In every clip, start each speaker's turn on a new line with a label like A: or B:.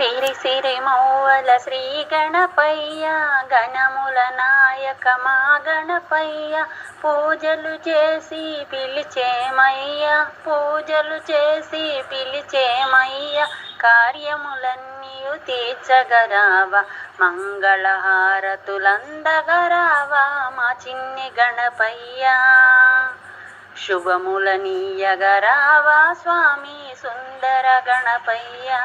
A: సిరి సిరి మౌవల శ్రీ గణపయ్య. గణముల నాయక మా గణపయ్య పూజలు చేసి పిలిచేమయ్య పూజలు చేసి పిలిచేమయ్య. కార్యములన్నీ తీర్చగరావా మంగళహారతులందగరావా మా చిన్ని గణపయ్య. శుభములనీయగరావా స్వామి సుందర గణపయ్య.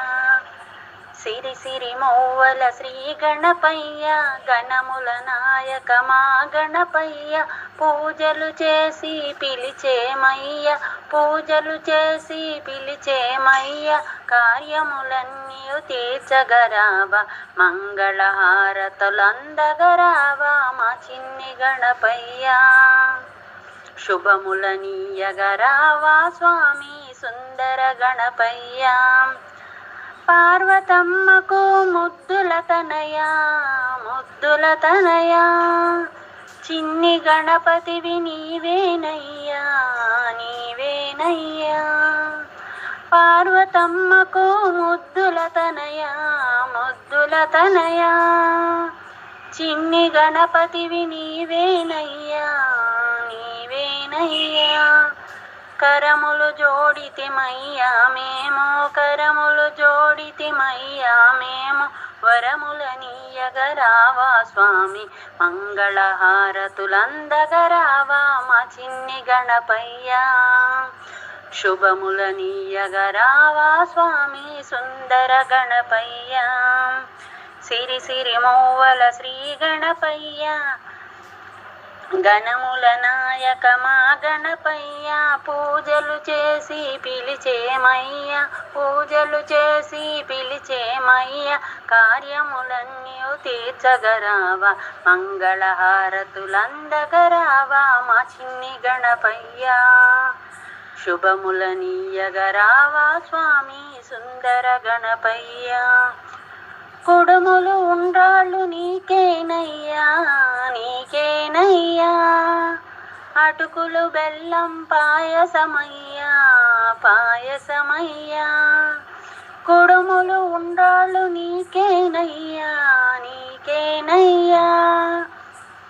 A: సిరి సిరి మౌవల శ్రీ గణపయ్య గణముల నాయక మా గణపయ్య. పూజలు చేసి పిలిచేమయ్య పూజలు చేసి పిలిచేమయ్య. కార్యములన్నీ తీర్చగరావా మంగళహారతులందగరావా మా చిన్ని గణపయ్యా. శుభములనీయగరావా స్వామి సుందర గణపయ్య. పార్వతమ్మకు ముద్దుల తనయా ముద్దుల తనయా. చిన్ని గణపతివి నీవేనయ్యా నీవేనయ్యా. పార్వతమ్మకు ముద్దుల తనయా ముద్దుల తనయా. చిన్ని గణపతివి నీవేనయ్యా నీవేనయ్యా. కరములు జోడితిమయ్యా మేము కరములు జోడితిమయ్యా మేము. వరములనీయగరావా స్వామి మంగళహారతులందగరావా మా చిన్ని గణపయ్యా. శుభములనీయగరావా స్వామి సుందర గణపయ్యా. సిరి సిరి మోవల శ్రీ గణపయ్యా. గణముల నాయక మా గణపయ్య పూజలు చేసి పిలిచేమయ్య పూజలు చేసి పిలిచేమయ్య కార్యములన్నీ తీర్చగరావా మంగళహారతులందగరావా మా చిన్ని గణపయ్య. శుభములనీయగరావా స్వామి సుందర గణపయ్య. కుడుములు ఉండ్రాళ్ళు నీకేనయ్యా. నీకేనయ్యా? అటుకులు బెల్లం పాయసమయ్యా పాయసమయ్యా. కుడుములు ఉండాలు నీకేనయ్యా నీకేనయ్యా.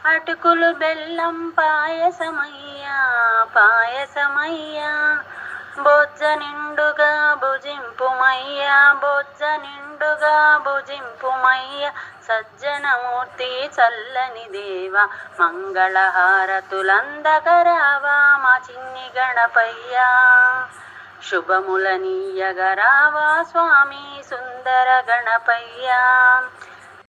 A: అటుకులు బెల్లం పాయసమయ్యా పాయసమయ్యా. బొజ్జ నిండుగా భుజింపుమయ్యా బొజ్జ నిండుగా భుజింపుమయ్యా. సజ్జనమూర్తి చల్లని దేవ మంగళహారతులందగరావా మా చిన్ని గణపయ్యా. శుభములనీయగరావా స్వామి సుందర గణపయ్యా.